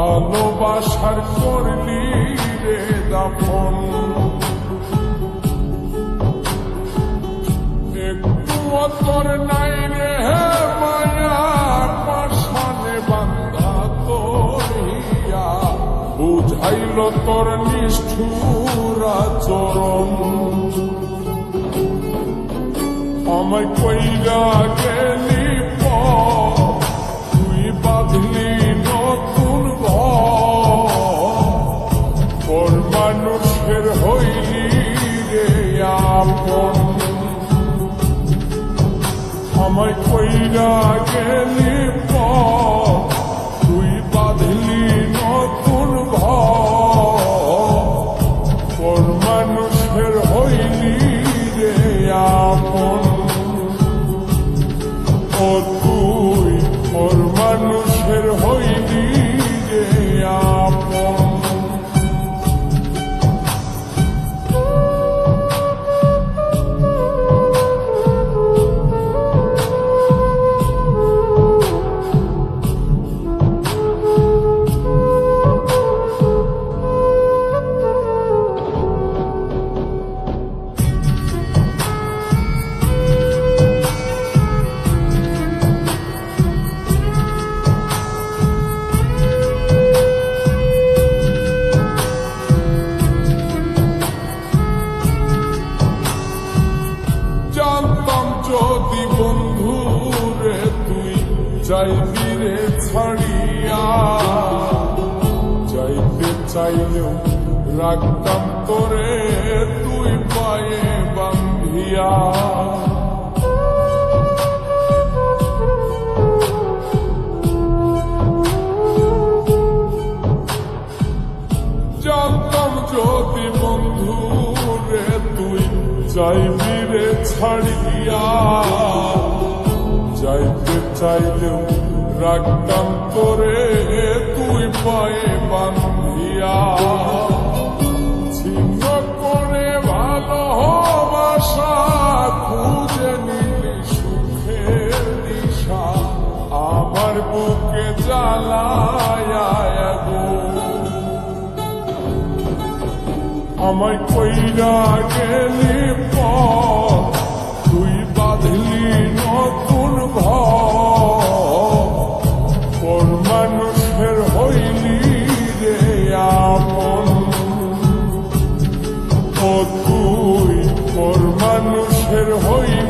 ভালোবাসার করলি রে দাফন। একটু অতর নাই রে মায়া, পাশানে বান্ধা তোরিয়া বুঝাইল তোর নিষ্ঠুরা চরণ আমায় কইরা গেলি তুই বাঁধলি আমায় কইরা গেলি তুই বাঁধলি নতুন ঘর। মানুষের হইলি রে আপন? ও তুই পর মানুষের হইলি রে আপন? যদি বন্ধু রে তুই চাইবি রে ছাড়িয়া। চাইতে চাইলেও রাখতাম তোরে তুই পায়ে বান্ধিয়া। যদি বন্ধু রে তুই যাইবি রে ছাড়িয়া যাইতে চাইলেও রাখতাম তোরে তুই পায়ে বান্ধিয়া। ছিন্ন করে বুকে জ্বালায় আমায় কইরা গেলি তুই বাঁধলি নতুন পর মানুষের হইলি রে আপন। ও তুই পর মানুষের হইলি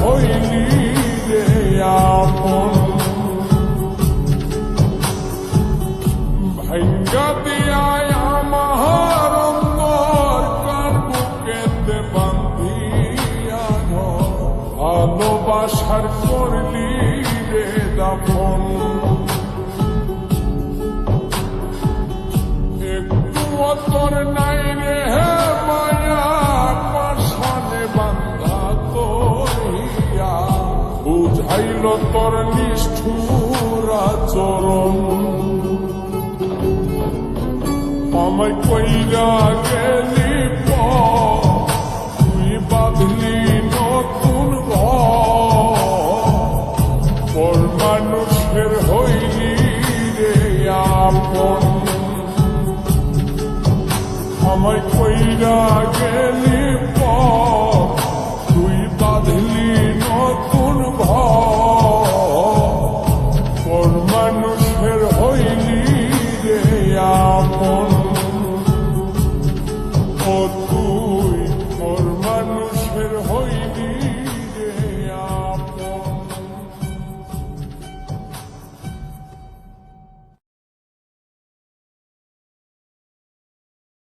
হইলি রে আপন। ভাঙ্গা দিয়ায় আমার অন্তর কার বুকেতে বান্ধি ভালোবাসার করলি রে দাফন। একটু তোর নাই রে আমায় কইরা গেলি তুই বাঁধলি নতুন পর মানুষের হইলি রে আপন। আমায় কইরা গেলি পর